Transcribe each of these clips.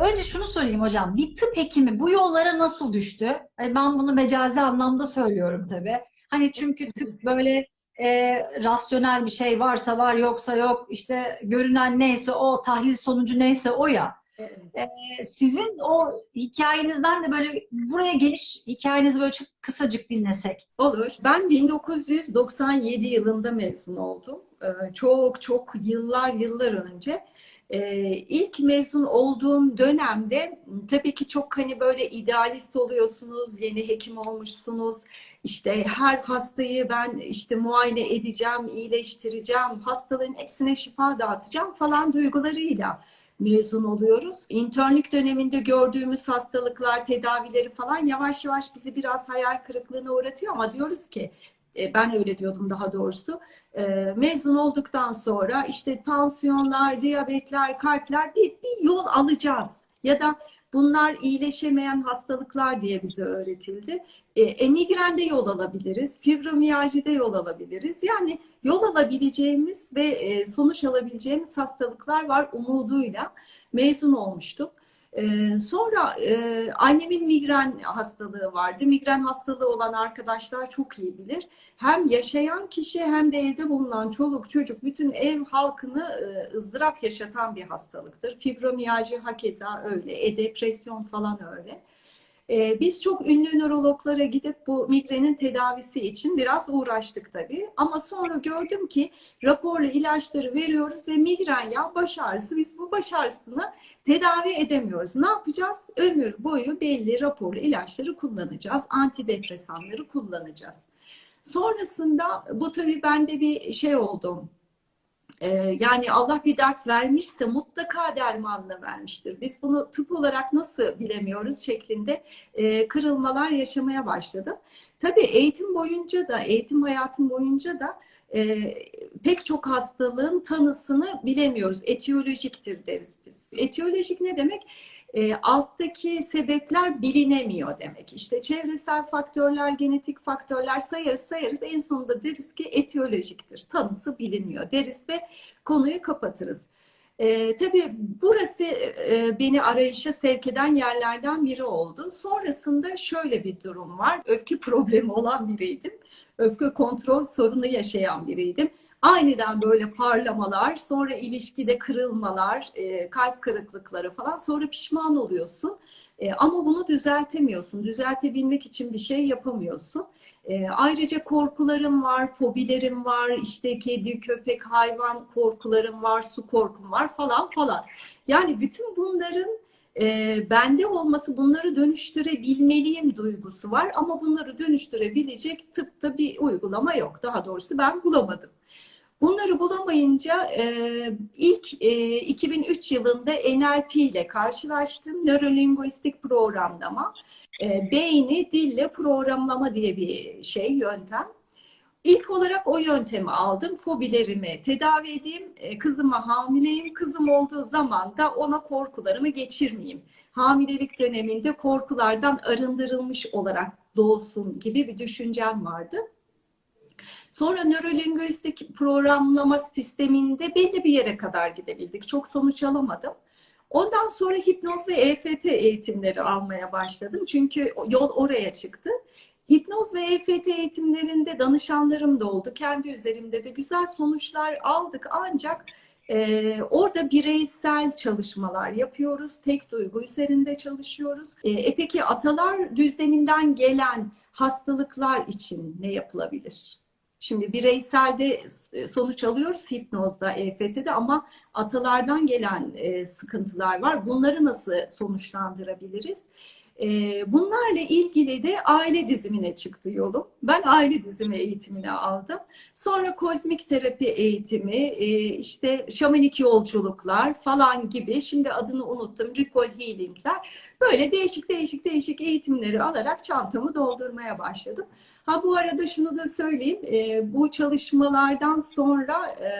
Önce şunu sorayım hocam. Bir tıp hekimi bu yollara nasıl düştü? Hani ben bunu mecazi anlamda söylüyorum tabii. Hani çünkü tıp böyle e, rasyonel bir şey varsa var yoksa yok. İşte görünen neyse o, tahlil sonucu neyse o ya. Evet. E, sizin o hikayenizden de böyle buraya geliş hikayenizi böyle çok kısacık dinlesek. Olur. Ben 1997 yılında mezun oldum. Ee, Çok çok yıllar yıllar önce. Ee, ilk mezun olduğum dönemde tabii ki çok hani böyle idealist oluyorsunuz, yeni hekim olmuşsunuz. İşte her hastayı ben işte muayene edeceğim, iyileştireceğim, hastaların hepsine şifa dağıtacağım falan duygularıyla mezun oluyoruz. İnternlük döneminde gördüğümüz hastalıklar, tedavileri falan yavaş yavaş bizi biraz hayal kırıklığına uğratıyor ama diyoruz ki e, ben öyle diyordum daha doğrusu. E, Mezun olduktan sonra işte tansiyonlar, diyabetler, kalpler bir, bir yol alacağız. Ya da bunlar iyileşemeyen hastalıklar diye bize öğretildi. E, yol alabiliriz, fibromiyajide yol alabiliriz. Yani yol alabileceğimiz ve e, sonuç alabileceğimiz hastalıklar var umuduyla mezun olmuştum. Sonra e, annemin migren hastalığı vardı. Migren hastalığı olan arkadaşlar çok iyi bilir. Hem yaşayan kişi hem de evde bulunan çoluk çocuk bütün ev halkını e, ızdırap yaşatan bir hastalıktır. Fibromiyajı hakeza öyle, e, depresyon falan öyle. Ee, biz çok ünlü nörologlara gidip bu migrenin tedavisi için biraz uğraştık tabii. Ama sonra gördüm ki raporlu ilaçları veriyoruz ve migren ya baş ağrısı. Biz bu baş ağrısını tedavi edemiyoruz. Ne yapacağız? Ömür boyu belli raporlu ilaçları kullanacağız. Antidepresanları kullanacağız. Sonrasında bu tabii bende bir şey oldu. Ee, yani Allah bir dert vermişse mutlaka dermanını vermiştir. Biz bunu tıp olarak nasıl bilemiyoruz şeklinde e, kırılmalar yaşamaya başladım. Tabii eğitim boyunca da, eğitim hayatım boyunca da e, pek çok hastalığın tanısını bilemiyoruz. Etiyolojiktir deriz biz. Etiyolojik ne demek? E, alttaki sebepler bilinemiyor demek. İşte çevresel faktörler, genetik faktörler sayarız sayarız. En sonunda deriz ki etiyolojiktir. Tanısı bilinmiyor deriz ve konuyu kapatırız. E, tabii burası e, beni arayışa sevk eden yerlerden biri oldu. Sonrasında şöyle bir durum var. Öfke problemi olan biriydim. Öfke kontrol sorunu yaşayan biriydim. Aniden böyle parlamalar, sonra ilişkide kırılmalar, e, kalp kırıklıkları falan. Sonra pişman oluyorsun. E, ama bunu düzeltemiyorsun. Düzeltebilmek için bir şey yapamıyorsun. E, ayrıca korkularım var, fobilerim var, işte kedi, köpek, hayvan korkularım var, su korkum var falan falan. Yani bütün bunların e, bende olması bunları dönüştürebilmeliyim duygusu var ama bunları dönüştürebilecek tıpta bir uygulama yok. Daha doğrusu ben bulamadım. Bunları bulamayınca e, ilk e, 2003 yılında NLP ile karşılaştım. Nörolinguistik programlama. E, beyni dille programlama diye bir şey, yöntem. İlk olarak o yöntemi aldım. Fobilerimi tedavi edeyim. E, kızıma hamileyim. Kızım olduğu zaman da ona korkularımı geçirmeyeyim. Hamilelik döneminde korkulardan arındırılmış olarak doğsun gibi bir düşüncem vardı. Sonra nörolinguistik programlama sisteminde belli bir yere kadar gidebildik. Çok sonuç alamadım. Ondan sonra hipnoz ve EFT eğitimleri almaya başladım. Çünkü yol oraya çıktı. Hipnoz ve EFT eğitimlerinde danışanlarım da oldu. Kendi üzerimde de güzel sonuçlar aldık. Ancak ee, orada bireysel çalışmalar yapıyoruz. Tek duygu üzerinde çalışıyoruz. Ee, e peki atalar düzleminden gelen hastalıklar için ne yapılabilir? Şimdi bireyselde sonuç alıyoruz hipnozda, EFT'de ama atalardan gelen e, sıkıntılar var. Bunları nasıl sonuçlandırabiliriz? E, bunlarla ilgili de aile dizimine çıktı yolum. Ben aile dizimi eğitimini aldım. Sonra kozmik terapi eğitimi, e, işte şamanik yolculuklar falan gibi. Şimdi adını unuttum. Recall healing'ler. Böyle değişik değişik değişik eğitimleri alarak çantamı doldurmaya başladım. Ha bu arada şunu da söyleyeyim. E, bu çalışmalardan sonra e,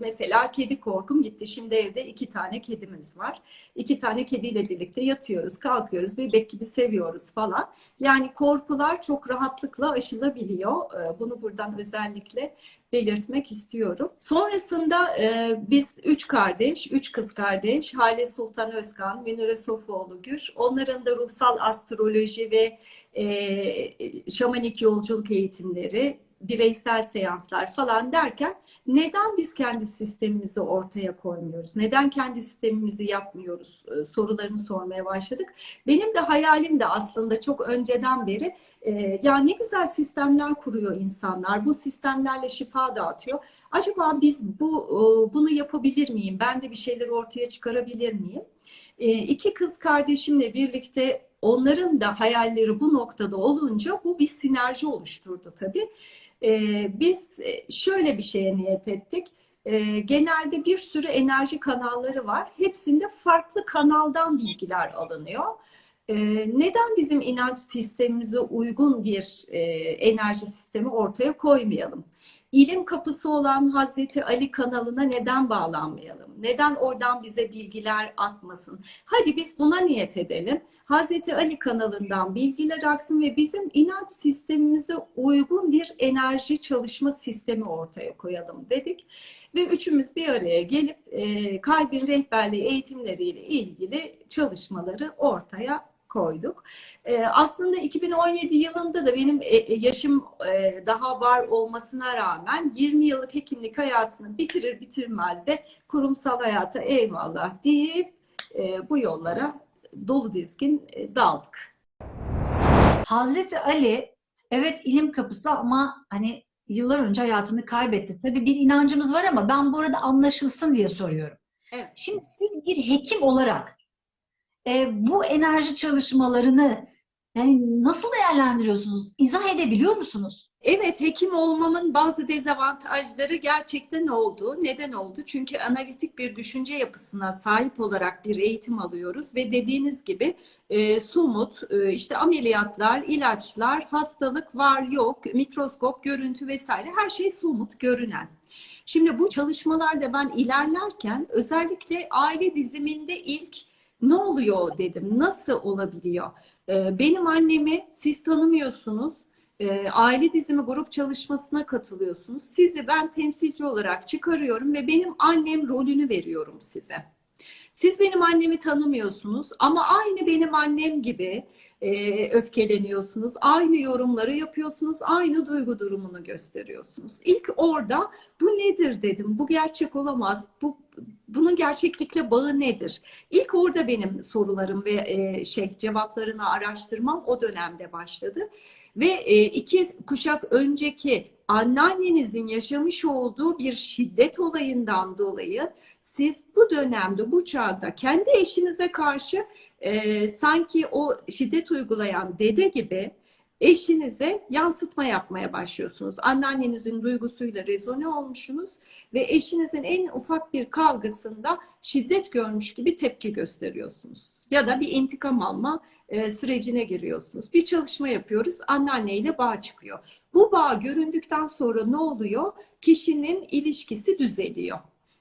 mesela kedi korkum gitti. Şimdi evde iki tane kedimiz var. İki tane kediyle birlikte yatıyoruz, kalkıyoruz. Bebek gibi seviyoruz falan. Yani korkular çok rahatlıkla aşılabiliyor. Ee, Bunu buradan özellikle belirtmek istiyorum. Sonrasında e, biz üç kardeş, üç kız kardeş, Hale Sultan Özkan, Münire Sofuoğlu Gür, onların da ruhsal astroloji ve e, şamanik yolculuk eğitimleri, bireysel seanslar falan derken neden biz kendi sistemimizi ortaya koymuyoruz? Neden kendi sistemimizi yapmıyoruz? E, sorularını sormaya başladık. Benim de hayalim de aslında çok önceden beri e, ya ne güzel sistemler kuruyor insanlar. Bu sistemlerle şifa dağıtıyor. Acaba biz bu e, bunu yapabilir miyim? Ben de bir şeyler ortaya çıkarabilir miyim? E, iki kız kardeşimle birlikte onların da hayalleri bu noktada olunca bu bir sinerji oluşturdu tabii. Ee, biz e, şöyle bir şeye niyet ettik. Ee, genelde bir sürü enerji kanalları var. Hepsinde farklı kanaldan bilgiler alınıyor. Ee, neden bizim inanç sistemimize uygun bir e, enerji sistemi ortaya koymayalım? İlim kapısı olan Hazreti Ali kanalına neden bağlanmayalım? Neden oradan bize bilgiler atmasın? Hadi biz buna niyet edelim. Hazreti Ali kanalından bilgiler aksın ve bizim inanç sistemimize uygun bir enerji çalışma sistemi ortaya koyalım dedik. Ve üçümüz bir araya gelip e, kalbin rehberliği eğitimleriyle ilgili çalışmaları ortaya koyduk. E, aslında 2017 yılında da benim e, yaşım e, daha var olmasına rağmen 20 yıllık hekimlik hayatını bitirir bitirmez de kurumsal hayata eyvallah deyip e, bu yollara dolu dizgin e, daldık. Hazreti Ali evet ilim kapısı ama hani yıllar önce hayatını kaybetti. Tabii bir inancımız var ama ben bu arada anlaşılsın diye soruyorum. Evet. Şimdi siz bir hekim olarak e, bu enerji çalışmalarını yani nasıl değerlendiriyorsunuz? İzah edebiliyor musunuz? Evet, hekim olmamın bazı dezavantajları gerçekten oldu. Neden oldu? Çünkü analitik bir düşünce yapısına sahip olarak bir eğitim alıyoruz ve dediğiniz gibi e, somut, e, işte ameliyatlar, ilaçlar, hastalık var yok, mikroskop, görüntü vesaire her şey somut, görünen. Şimdi bu çalışmalarda ben ilerlerken özellikle aile diziminde ilk ne oluyor dedim, nasıl olabiliyor? E, benim annemi siz tanımıyorsunuz. E, aile dizimi grup çalışmasına katılıyorsunuz. Sizi ben temsilci olarak çıkarıyorum ve benim annem rolünü veriyorum size. Siz benim annemi tanımıyorsunuz ama aynı benim annem gibi e, öfkeleniyorsunuz. Aynı yorumları yapıyorsunuz. Aynı duygu durumunu gösteriyorsunuz. İlk orada bu nedir dedim. Bu gerçek olamaz. Bu bunun gerçeklikle bağı nedir? İlk orada benim sorularım ve e, şey cevaplarını araştırmam o dönemde başladı. Ve e, iki kuşak önceki anneannenizin yaşamış olduğu bir şiddet olayından dolayı siz bu dönemde, bu çağda kendi eşinize karşı e, sanki o şiddet uygulayan dede gibi eşinize yansıtma yapmaya başlıyorsunuz. Anneannenizin duygusuyla rezone olmuşsunuz ve eşinizin en ufak bir kavgasında şiddet görmüş gibi tepki gösteriyorsunuz. Ya da bir intikam alma e, sürecine giriyorsunuz. Bir çalışma yapıyoruz, anneanneyle bağ çıkıyor. Bu bağ göründükten sonra ne oluyor? Kişinin ilişkisi düzeliyor.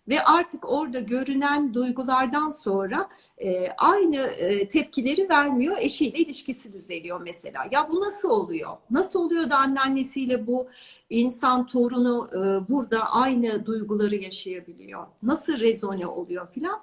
Ve artık orada görünen duygulardan sonra e, aynı e, tepkileri vermiyor. Eşiyle ilişkisi düzeliyor mesela. Ya bu nasıl oluyor? Nasıl oluyor da anneannesiyle bu insan torunu e, burada aynı duyguları yaşayabiliyor? Nasıl rezone oluyor filan?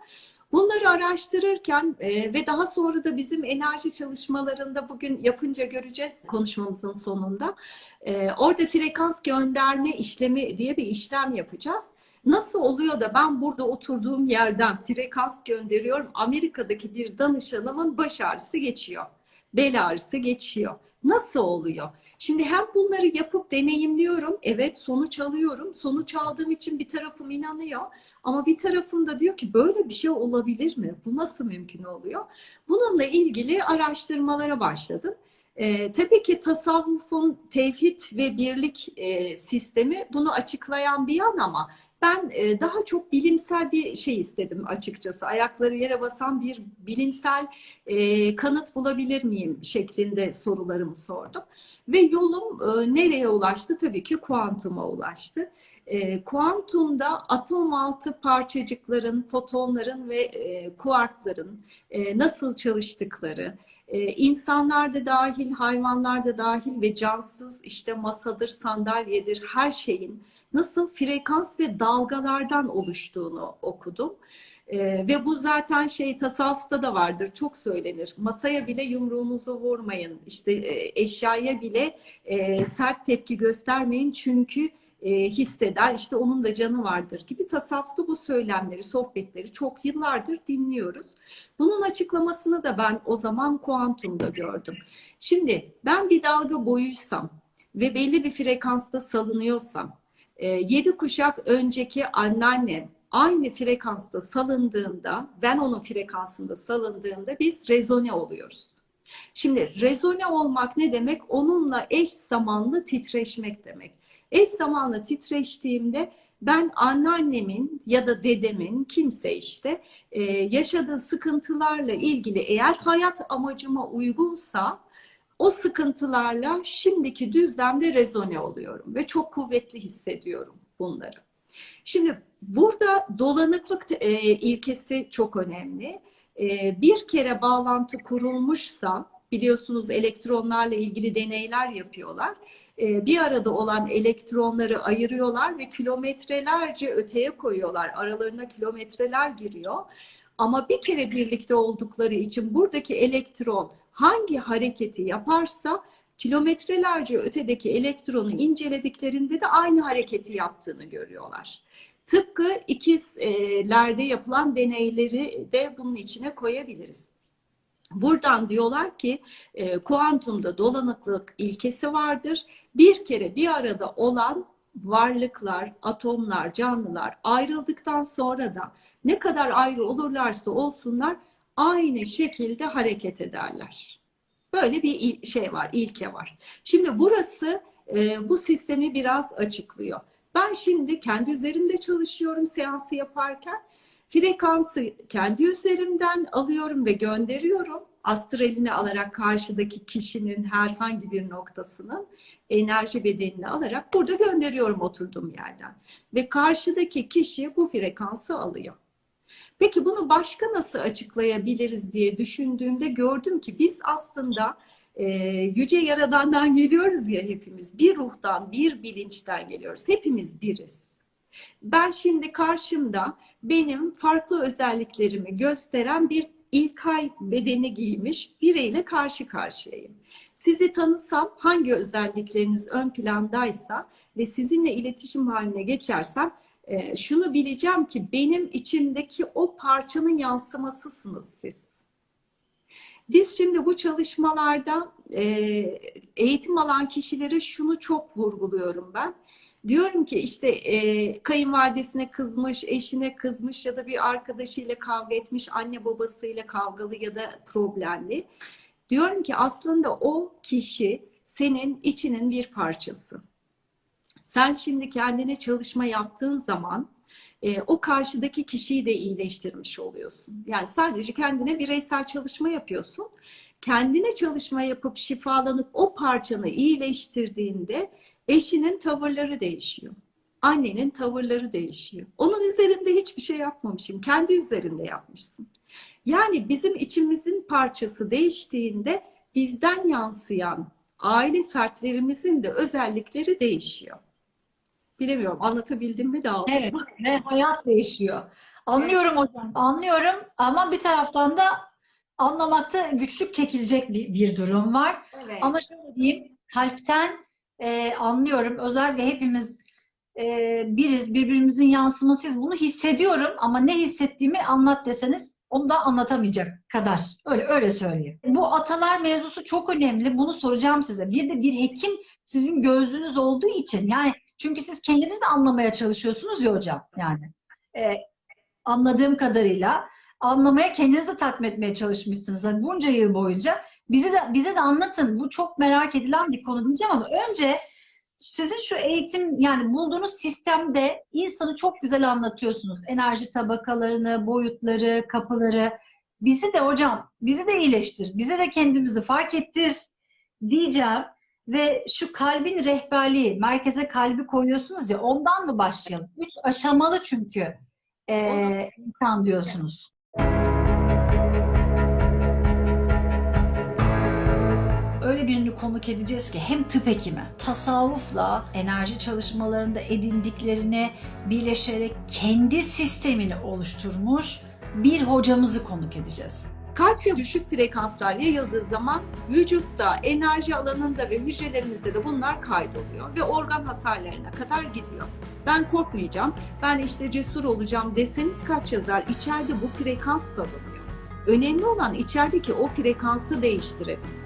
Bunları araştırırken e, ve daha sonra da bizim enerji çalışmalarında bugün yapınca göreceğiz konuşmamızın sonunda. E, orada frekans gönderme işlemi diye bir işlem yapacağız. Nasıl oluyor da ben burada oturduğum yerden frekans gönderiyorum. Amerika'daki bir danışanımın baş ağrısı geçiyor. Bel ağrısı geçiyor. Nasıl oluyor? Şimdi hem bunları yapıp deneyimliyorum. Evet sonuç alıyorum. Sonuç aldığım için bir tarafım inanıyor. Ama bir tarafım da diyor ki böyle bir şey olabilir mi? Bu nasıl mümkün oluyor? Bununla ilgili araştırmalara başladım. Ee, tabii ki tasavvufun tevhid ve birlik e, sistemi bunu açıklayan bir yan ama ben e, daha çok bilimsel bir şey istedim açıkçası. Ayakları yere basan bir bilimsel e, kanıt bulabilir miyim şeklinde sorularımı sordum. Ve yolum e, nereye ulaştı? Tabii ki kuantuma ulaştı. E, kuantumda atom altı parçacıkların, fotonların ve e, kuarkların e, nasıl çalıştıkları, e, insanlar da dahil, hayvanlar da dahil ve cansız işte masadır, sandalyedir her şeyin nasıl frekans ve dalgalardan oluştuğunu okudum. Ee, ve bu zaten şey tasavvufta da vardır çok söylenir. Masaya bile yumruğunuzu vurmayın. İşte e, eşyaya bile e, sert tepki göstermeyin çünkü e, hisseder. İşte onun da canı vardır gibi tasavvufta bu söylemleri, sohbetleri çok yıllardır dinliyoruz. Bunun açıklamasını da ben o zaman kuantumda gördüm. Şimdi ben bir dalga boyuysam ve belli bir frekansta salınıyorsam, e, yedi kuşak önceki anneannem aynı frekansta salındığında, ben onun frekansında salındığımda biz rezone oluyoruz. Şimdi rezone olmak ne demek? Onunla eş zamanlı titreşmek demek. Eş zamanlı titreştiğimde ben anneannemin ya da dedemin kimse işte e, yaşadığı sıkıntılarla ilgili eğer hayat amacıma uygunsa o sıkıntılarla şimdiki düzlemde rezone oluyorum ve çok kuvvetli hissediyorum bunları. Şimdi burada dolanıklık e, ilkesi çok önemli. E, bir kere bağlantı kurulmuşsa biliyorsunuz elektronlarla ilgili deneyler yapıyorlar. E, bir arada olan elektronları ayırıyorlar ve kilometrelerce öteye koyuyorlar. Aralarına kilometreler giriyor. Ama bir kere birlikte oldukları için buradaki elektron hangi hareketi yaparsa kilometrelerce ötedeki elektronu incelediklerinde de aynı hareketi yaptığını görüyorlar. Tıpkı ikizlerde yapılan deneyleri de bunun içine koyabiliriz. Buradan diyorlar ki e, kuantumda dolanıklık ilkesi vardır. Bir kere bir arada olan varlıklar, atomlar, canlılar ayrıldıktan sonra da ne kadar ayrı olurlarsa olsunlar aynı şekilde hareket ederler. Böyle bir şey var, ilke var. Şimdi burası e, bu sistemi biraz açıklıyor. Ben şimdi kendi üzerimde çalışıyorum seansı yaparken. Frekansı kendi üzerimden alıyorum ve gönderiyorum. Astralini alarak karşıdaki kişinin herhangi bir noktasının enerji bedenini alarak burada gönderiyorum oturduğum yerden. Ve karşıdaki kişi bu frekansı alıyor. Peki bunu başka nasıl açıklayabiliriz diye düşündüğümde gördüm ki biz aslında e, yüce yaradandan geliyoruz ya hepimiz. Bir ruhtan, bir bilinçten geliyoruz. Hepimiz biriz. Ben şimdi karşımda benim farklı özelliklerimi gösteren bir İlkay bedeni giymiş bireyle karşı karşıyayım. Sizi tanısam hangi özellikleriniz ön plandaysa ve sizinle iletişim haline geçersem e, şunu bileceğim ki benim içimdeki o parçanın yansımasısınız siz. Biz şimdi bu çalışmalarda e, eğitim alan kişilere şunu çok vurguluyorum ben. Diyorum ki işte e, kayınvalidesine kızmış, eşine kızmış ya da bir arkadaşıyla kavga etmiş, anne babasıyla kavgalı ya da problemli. Diyorum ki aslında o kişi senin içinin bir parçası. Sen şimdi kendine çalışma yaptığın zaman e, o karşıdaki kişiyi de iyileştirmiş oluyorsun. Yani sadece kendine bireysel çalışma yapıyorsun. Kendine çalışma yapıp şifalanıp o parçanı iyileştirdiğinde eşinin tavırları değişiyor. Annenin tavırları değişiyor. Onun üzerinde hiçbir şey yapmamışsın. Kendi üzerinde yapmışsın. Yani bizim içimizin parçası değiştiğinde bizden yansıyan aile fertlerimizin de özellikleri değişiyor. Bilemiyorum anlatabildim mi daha? Evet ve hayat değişiyor. Anlıyorum hocam, anlıyorum ama bir taraftan da anlamakta güçlük çekilecek bir, bir durum var. Evet. Ama şöyle diyeyim, kalpten e, anlıyorum. Özellikle hepimiz e, biriz, birbirimizin yansımasıyız. Bunu hissediyorum ama ne hissettiğimi anlat deseniz onu da anlatamayacak kadar. Öyle öyle söyleyeyim. Bu atalar mevzusu çok önemli. Bunu soracağım size. Bir de bir hekim sizin gözünüz olduğu için yani çünkü siz kendiniz de anlamaya çalışıyorsunuz ya hocam yani. E, anladığım kadarıyla anlamaya kendinizi de tatmin etmeye çalışmışsınız. Yani bunca yıl boyunca bize de bize de anlatın. Bu çok merak edilen bir konu diyeceğim ama önce sizin şu eğitim yani bulduğunuz sistemde insanı çok güzel anlatıyorsunuz. Enerji tabakalarını, boyutları, kapıları. Bizi de hocam, bizi de iyileştir. Bize de kendimizi fark ettir diyeceğim. ve şu kalbin rehberliği, merkeze kalbi koyuyorsunuz ya ondan mı başlayalım? Üç aşamalı çünkü e, insan diyorsunuz. Öyle birini konuk edeceğiz ki hem tıp hekimi tasavvufla enerji çalışmalarında edindiklerini birleşerek kendi sistemini oluşturmuş bir hocamızı konuk edeceğiz. Kalpte düşük frekanslar yayıldığı zaman vücutta, enerji alanında ve hücrelerimizde de bunlar kaydoluyor ve organ hasarlarına kadar gidiyor. Ben korkmayacağım, ben işte cesur olacağım deseniz kaç yazar? İçeride bu frekans salınıyor. Önemli olan içerideki o frekansı değiştirebilmek.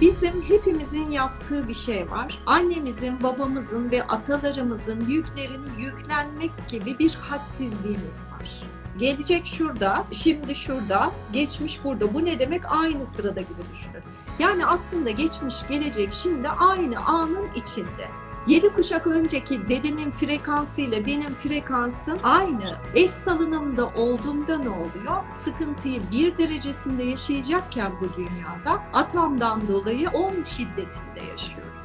Bizim hepimizin yaptığı bir şey var. Annemizin, babamızın ve atalarımızın yüklerini yüklenmek gibi bir hadsizliğimiz var. Gelecek şurada, şimdi şurada, geçmiş burada. Bu ne demek? Aynı sırada gibi düşünün. Yani aslında geçmiş, gelecek, şimdi aynı anın içinde. Yedi kuşak önceki dedemin frekansıyla benim frekansım aynı. Eş salınımda olduğumda ne oluyor? Sıkıntıyı bir derecesinde yaşayacakken bu dünyada atamdan dolayı 10 şiddetinde yaşıyorum.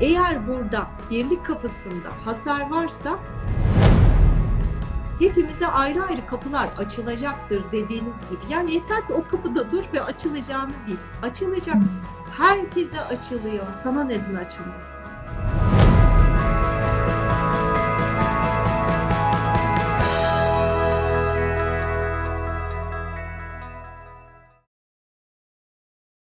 Eğer burada birlik kapısında hasar varsa hepimize ayrı ayrı kapılar açılacaktır dediğiniz gibi. Yani yeter ki o kapıda dur ve açılacağını bil. Açılacak. Herkese açılıyor. Sana neden açılmasın?